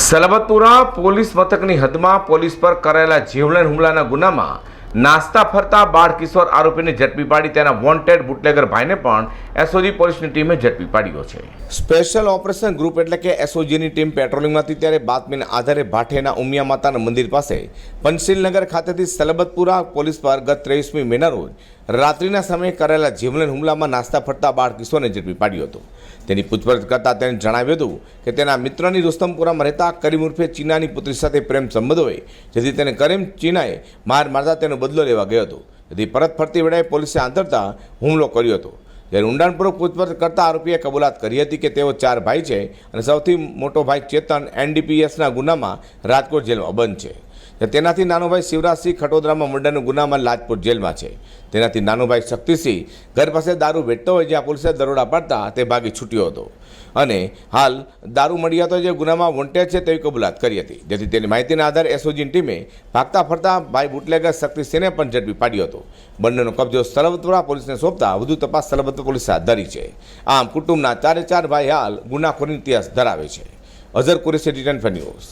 Salabatpura police મથકની હદમાં police પર કરાયેલા જીવલેણ હુમલાના ગુનામાં નાસ્તા ફરતા બાળ કિશોર આરોપીને ઝડપી પાડી તેના વોન્ટેડ બુટલેગર ભાઈને પણ એસઓજી પોલીસની ટીમે ઝડપી પાડ્યો છે. સ્પેશિયલ ઓપરેશન ગ્રુપ એટલે કે એસઓજીની ટીમ પેટ્રોલિંગમાંથી ત્યારે બાતમીના આધારે ભાઠેના ઉમિયા માતાના મંદિર પાસે પંચશીલનગર ખાતેથી સલબતપુરા પોલીસ પર ગત ત્રેવીસમી મેના રોજ રાત્રિના સમયે કરેલા જીવલેણ હુમલામાં નાસ્તા ફરતા બાળ કિશોરને ઝડપી પાડ્યો હતો. તેની પૂછપરછ કરતાં તેણે જણાવ્યું હતું કે તેના મિત્રની રુસ્તમપુરામાં રહેતા કરીમ ઉર્ફે ચીનાની પુત્રી સાથે પ્રેમ સંબંધ હોય, જેથી તેને કરીમ ચીનાએ માર મારતા તેનો બદલો લેવા ગયો હતો. જેથી પરત ફરતી વેળાએ પોલીસે આંતરતા હુમલો કર્યો હતો. જ્યારે ઊંડાણપૂર્વક પૂછપરછ કરતા આરોપીએ કબૂલાત કરી હતી કે તેઓ ચાર ભાઈ છે અને સૌથી મોટો ભાઈ ચેતન એનડીપીએસના ગુનામાં રાજકોટ જેલમાં બંધ છે. તેનાથી નાનુભાઈ શિવરાજસિંહ ખટોદરામાં મર્ડરના ગુનામાં લાજપુર જેલમાં છે. તેનાથી નાનો ભાઈ શક્તિસિંહ ઘર પાસે દારૂ વેચતો હોય જ્યાં પોલીસે દરોડા પાડતા તે ભાગી છૂટ્યો હતો. અને હાલ દારૂ મળી હતો જે ગુનામાં વોન્ટેડ છે તેવી કબૂલાત કરી હતી. જેથી તેની માહિતીના આધારે એસઓજીની ટીમે ભાગતા ફરતા ભાઈ બુટલેગર શક્તિસિંહને પણ ઝડપી પાડ્યો હતો. બંનેનો કબજો સલબતપુરા પોલીસને સોંપતા વધુ તપાસ સલબતપુર પોલીસે હાથ ધરી છે. આમ કુટુંબના ચારે ચાર ભાઈ હાલ ગુનાખોરી ઇતિહાસ ધરાવે છે. Azhar Qureshi return for news.